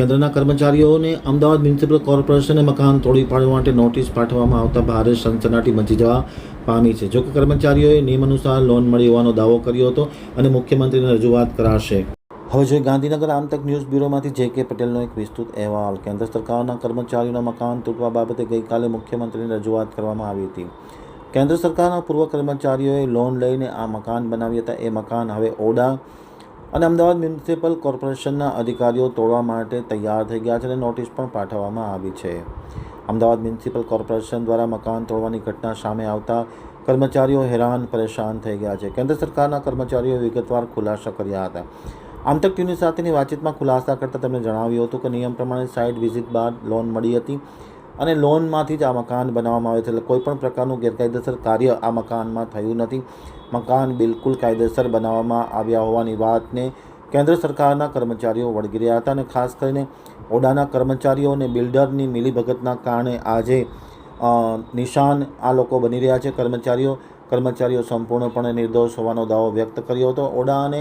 કેન્દ્રના કર્મચારીઓને અમદાવાદ મ્યુનિસિપલ કોર્પોરેશને મકાન તોડી પાડવા માટે નોટિસ પાઠવવામાં આવતા ભારે સનસનાટી મચી જવા પામી છે. જોકે કર્મચારીઓએ નિયમ અનુસાર લોન મળી હોવાનો દાવો કર્યો હતો અને મુખ્યમંત્રીને રજૂઆત કરાશે. હવે જોઈએ ગાંધીનગર આમતક ન્યૂઝ બ્યુરોમાંથી જે કે પટેલનો એક વિસ્તૃત અહેવાલ. કેન્દ્ર સરકારના કર્મચારીઓના મકાન તૂટવા બાબતે ગઈકાલે મુખ્યમંત્રીને રજૂઆત કરવામાં આવી હતી. કેન્દ્ર સરકારના પૂર્વ કર્મચારીઓએ લોન લઈને આ મકાન બનાવ્યા હતા. એ મકાન હવે ઓડા અને અમદાવાદ મ્યુનિસિપલ કોર્પોરેશનના અધિકારીઓ તોડવા માટે તૈયાર થઈ ગયા છે અને નોટિસ પણ પાઠવવામાં આવી છે. અમદાવાદ મ્યુનિસિપલ કોર્પોરેશન દ્વારા મકાન તોડવાની ઘટના સામે આવતા કર્મચારીઓ હેરાન પરેશાન થઈ ગયા છે. કેન્દ્ર સરકારના કર્મચારીઓએ વિગતવાર ખુલાસા કર્યા હતા. આમતક ટીવી સાથેની વાતચીતમાં ખુલાસા કરતાં તેમણે જણાવ્યું હતું કે નિયમ પ્રમાણે સાઇટ વિઝિટ બાદ લોન મળી હતી. અને લોનમાંથી જ આ મકાન બનાવવામાં આવે છે. એટલે કોઈપણ પ્રકારનું ગેરકાયદેસર કાર્ય આ મકાનમાં થયું નથી. મકાન બિલકુલ કાયદેસર બનાવવામાં આવ્યા હોવાની વાતને કેન્દ્ર સરકારના કર્મચારીઓ વળગી રહ્યા હતા અને ખાસ કરીને ઓડાના કર્મચારીઓ અને બિલ્ડરની મિલીભગતના કારણે આજે નિશાન આ લોકો બની રહ્યા છે. કર્મચારીઓ કર્મચારીઓ સંપૂર્ણપણે નિર્દોષ હોવાનો દાવો વ્યક્ત કર્યો હતો. ઓડા અને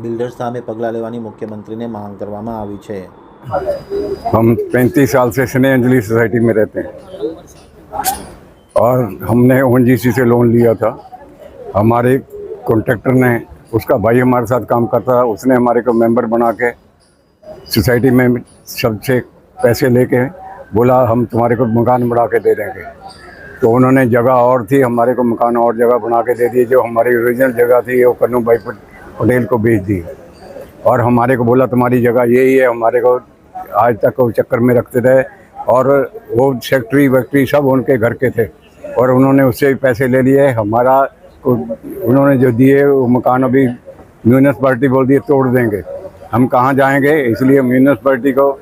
બિલ્ડર સામે પગલાં લેવાની મુખ્યમંત્રીને માંગ કરવામાં આવી છે. हम पैंतीस साल से स्नेह अंजलि सोसाइटी में रहते हैं। और हमने ओ से लोन लिया था। हमारे कॉन्ट्रैक्टर ने, उसका भाई हमारे साथ काम करता था। उसने हमारे को मेंबर बना के सोसाइटी में सबसे पैसे लेके बोला, हम तुम्हारे को मकान बना के दे देंगे। तो उन्होंने जगह और थी, हमारे को मकान और जगह बना के दे दिए। जो हमारी ओरिजिनल जगह थी, वो कन्नू भाई पटेल को बेच दी और हमारे को बोला, तुम्हारी जगह यही है, हमारे को आज तक वो चक्कर में रखते रहे। और वो सेक्ट्री वैक्ट्री सब उनके घर के थे और उन्होंने उससे भी पैसे ले लिए। हमारा उन्होंने जो दिए, वो मकान अभी म्यूनसिपाल्टी बोल दिए, तोड़ देंगे। हम कहाँ जाएँगे? इसलिए म्यूनसिपाल्टी को,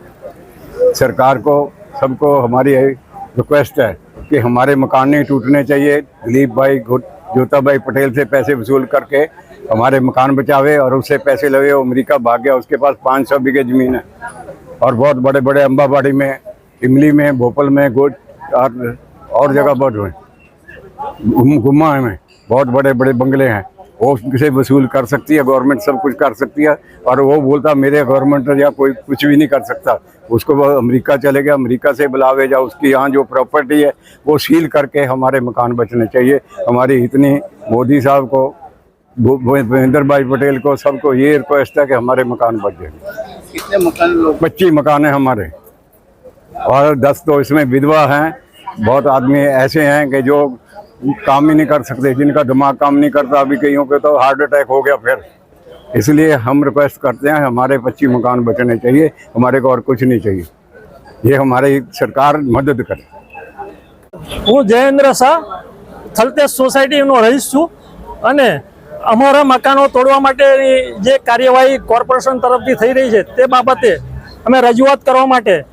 सरकार को, सबको हमारी रिक्वेस्ट है कि हमारे मकान नहीं टूटने चाहिए। दिलीप भाई जोता भाई पटेल से पैसे वसूल करके हमारे मकान बचावे और उससे पैसे लगे, अमेरिका भाग गया, उसके पास पाँच सौ बीघे ज़मीन है। और बहुत बड़े बड़े अम्बाबाड़ी में, इमली में, भोपाल में गुड और और जगह बहुत हुए गुम- गुम्मा में बहुत बड़े बड़े बंगले हैं। वो उनसे वसूल कर सकती है, गवर्नमेंट सब कुछ कर सकती है। और वो बोलता, मेरे गवर्नमेंट या कोई कुछ भी नहीं कर सकता। उसको वो अमेरिका चले गया अमेरिका से बुलावे जा उसकी यहाँ जो प्रॉपर्टी है, वो सील करके हमारे मकान बचने चाहिए। हमारी इतनी मोदी साहब को भूपेंद्र भाई पटेल को सबको ये रिक्वेस्ट है कि हमारे मकान बच जाए कितने मकान लोग पच्चीस मकान हैं हमारे और दस तो इसमें विधवा हैं बहुत आदमी ऐसे हैं कि जो काम ही नहीं कर सकते जिनका दिमाग काम नहीं करता अभी कईयों के तो हार्ट अटैक हो गया फिर इसलिए हम रिक्वेस्ट करते हैं हमारे पच्चीस मकान बचने चाहिए हमारे को और कुछ नहीं चाहिए ये हमारी सरकार मदद करे હું જયેન્દ્ર શાહ થલતેજ સોસાયટીનો રહીશ છું અને અમારા મકાનો તોડવા માટેની જે કાર્યવાહી કોર્પોરેશન તરફથી થઈ રહી છે, તે બાબતે અમે રજૂઆત કરવા માટે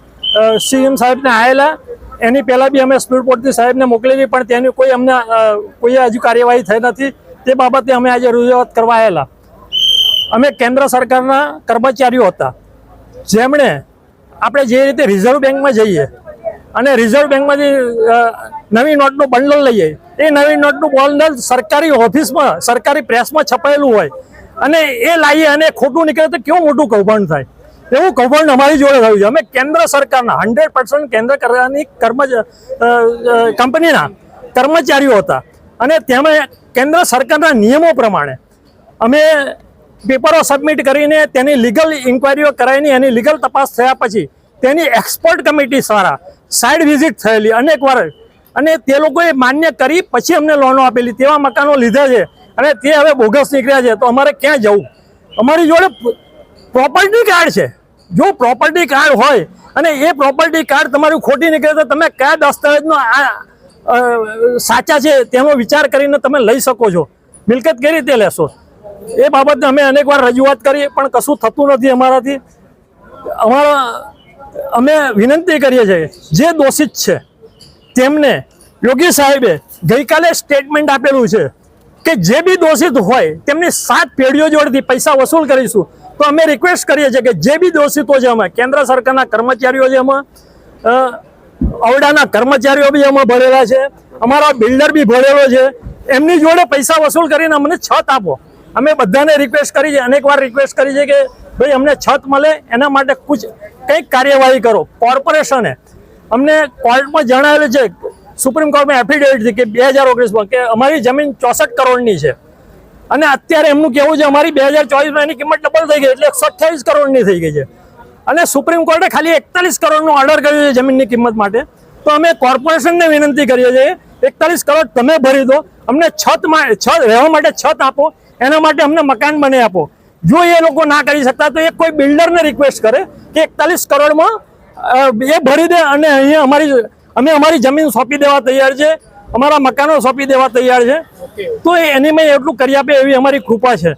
સીએમ સાહેબને આવેલા એની પહેલાં બી અમે સ્પીડ પોર્ટથી સાહેબને મોકલેલી, પણ તેની કોઈ અમને કોઈ હજુ કાર્યવાહી થઈ નથી. તે બાબતે અમે આજે રજૂઆત કરવા આવેલા અમે કેન્દ્ર સરકારના કર્મચારીઓ હતા. જેમણે આપણે જે રીતે રિઝર્વ બેંકમાં જઈએ અને રિઝર્વ બેંકમાંથી નવી નોટનું બંડલ લઈએ એ નવી નોટનું બંડલ સરકારી ઓફિસમાં, સરકારી પ્રેસમાં છપાયેલું હોય. અને એ લાવીએ અને ખોટું નીકળે તો કેવું મોટું કૌભાંડ થાય? એવું કૌભાંડ અમારી જોડે થયું છે. અમે કેન્દ્ર સરકારના હંડ્રેડ પર્સન્ટ કેન્દ્ર સરકારની કર્મ કંપનીના કર્મચારીઓ હતા. અને તેમાં કેન્દ્ર સરકારના નિયમો પ્રમાણે અમે પેપરો સબમિટ કરીને તેની લીગલ ઇન્કવાયરીઓ કરાવીને એની લીગલ તપાસ થયા પછી તેની એક્સપર્ટ કમિટી દ્વારા સાઇડ વિઝિટ થયેલી અનેક વાર. અને તે લોકોએ માન્ય કરી પછી અમને લોનો આપેલી. તેવા મકાનો લીધા છે. અને તે હવે બોગસ નીકળ્યા છે. તો અમારે ક્યાં જવું? અમારી જોડે પ્રોપર્ટી કાર્ડ છે. જો પ્રોપર્ટી કાર્ડ હોય અને એ પ્રોપર્ટી કાર્ડ તમારું ખોટી નીકળે તો તમે કયા દસ્તાવેજનો આ સાચા છે તેનો વિચાર કરીને તમે લઈ શકો છો. મિલકત કઈ રીતે લેશો? એ બાબતને અમે અનેકવાર રજૂઆત કરી, પણ કશું થતું નથી અમારાથી. અમારા અમે વિનંતી કરીએ છીએ, જે દોષિત છે, તેમને યોગી સાહેબે ગઈકાલે સ્ટેટમેન્ટ આપેલું છે કે જે બી દોષિત હોય, તેમની સાત પેઢીઓ જોડેથી પૈસા વસૂલ કરીશું. તો અમે રિક્વેસ્ટ કરીએ છીએ કે જે બી દોષિતો છે અમે, કેન્દ્ર સરકારના કર્મચારીઓ છે એમાં અવડાના કર્મચારીઓ બી એમાં ભરેલા છે, અમારા બિલ્ડર બી ભરેલો છે, એમની જોડે પૈસા વસૂલ કરીને અમને છત આપો. અમે બધાને રિક્વેસ્ટ કરી છે અનેક વાર રિક્વેસ્ટ કરી છે કે ભાઈ અમને છત મળે, એના માટે કુછ કંઈક કાર્યવાહી કરો? કોર્પોરેશને અમને કોર્ટમાં જણાવેલું છે સુપ્રીમ કોર્ટમાં એફિડેવિટ છે કે બે હજાર ઓગણીસમાં કે અમારી જમીન ચોસઠ કરોડની છે. અને અત્યારે એમનું કહેવું છે, અમારી બે હજાર ચોવીસમાં એની કિંમત ડબલ થઈ ગઈ એટલે એકસો કરોડની થઈ ગઈ છે. અને સુપ્રીમ કોર્ટે ખાલી એકતાલીસ કરોડનો ઓર્ડર કર્યો છે જમીનની કિંમત માટે. તો અમે કોર્પોરેશનને વિનંતી કરીએ છીએ, એકતાલીસ કરોડ તમે ભરી દો, અમને છત છત રહેવા માટે છત આપો, એના માટે અમને મકાન બને આપો. જો એ લોકો ના કરી શકતા તો એ કોઈ બિલ્ડરને રિક્વેસ્ટ કરે કે એકતાલીસ કરોડમાં એ ભરી દે અને અહીંયા અમારી અમે અમારી જમીન સોંપી દેવા તૈયાર છે અમારા મકાનો સોંપી દેવા તૈયાર છે. તો એની મેં એટલું કરી આપે એવી અમારી કૃપા છે.